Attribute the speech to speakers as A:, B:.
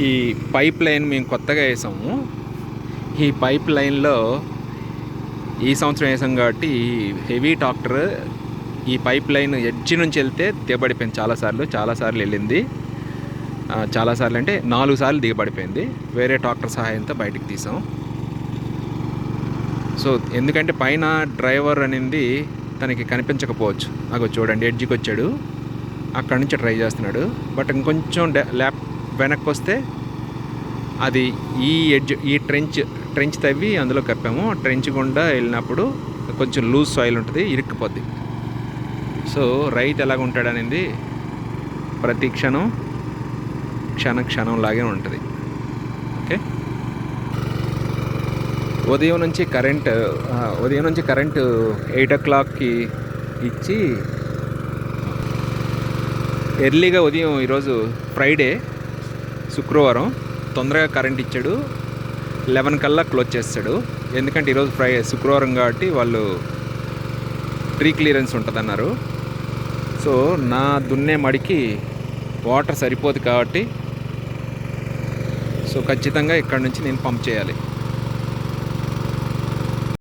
A: ఈ pipe line మేము కొత్తగా వేసాము. ఈ పైప్ లైన్లో ఈ సంవత్సరం వేసాం కాబట్టి ఈ హెవీ ట్రాక్టర్. ఈ పైప్ లైన్ ఎడ్జ్ నుంచి వెళ్తే దిగబడిపోయింది. చాలాసార్లు చాలాసార్లు వెళ్ళింది. చాలాసార్లు అంటే నాలుగు సార్లు దిగబడిపోయింది. వేరే ట్రాక్టర్ సహాయంతో బయటికి తీసాం. సో ఎందుకంటే పైన డ్రైవర్ అనేది తనకి కనిపించకపోవచ్చు. నాకు చూడండి ఎడ్జ్కి వచ్చాడు. అక్కడ నుంచి ట్రై చేస్తున్నాడు. బట్ ఇంకొంచెం డ- ల్యాప్ వెనక్కి వస్తే అది ఈ ఎడ్జ్ ఈ ట్రెంచ్ ట్రెంచ్ తవ్వి అందులో కప్పాము. ట్రెంచ్ గుండా వెళ్ళినప్పుడు కొంచెం లూజ్ సాయిల్ ఉంటుంది ఇరుక్కుపోద్ది. సో రైతు ఎలాగ ఉంటాడనేది ప్రతి క్షణం క్షణ క్షణం లాగే ఉంటుంది. ఓకే? ఉదయం నుంచి కరెంట్ ఉదయం నుంచి కరెంటు ఎయిట్ ఓ క్లాక్కి ఇచ్చి ఎర్లీగా ఉదయం ఈరోజు ఫ్రైడే. శుక్రవారం తొందరగా కరెంట్ ఇచ్చాడు. లెవెన్ కల్లా క్లోజ్ చేస్తాడు. ఎందుకంటే ఈరోజు ఫ్రై శుక్రవారం కాబట్టి వాళ్ళు ట్రీ క్లియరెన్స్ ఉంటుందన్నారు. సో నా దున్నే మడికి వాటర్ సరిపోదు కాబట్టి సో ఖచ్చితంగా ఇక్కడ నుంచి నేను పంప్ చేయాలి.